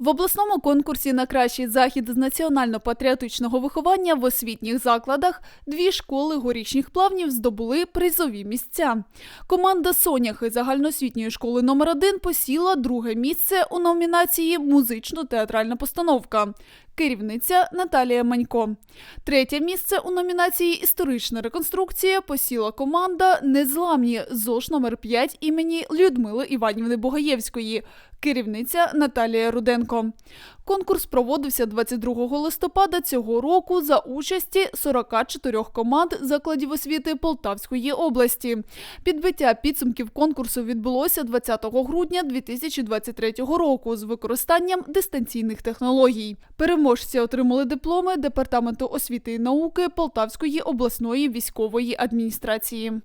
В обласному конкурсі на кращий захід з національно-патріотичного виховання в освітніх закладах дві школи горішніх плавнів здобули призові місця. Команда Соняхи загальноосвітньої школи номер 1 посіла друге місце у номінації Музично-театральна постановка. Керівниця Наталія Манько. Третє місце у номінації Історична реконструкція посіла команда Незламні ЗОЖ номер 5 імені Людмили Іванівни Богаєвської. Керівниця Наталія Руденко. Конкурс проводився 22 листопада цього року за участі 44 команд закладів освіти Полтавської області. Підбиття підсумків конкурсу відбулося 20 грудня 2023 року з використанням дистанційних технологій. Переможці отримали дипломи Департаменту освіти і науки Полтавської обласної військової адміністрації.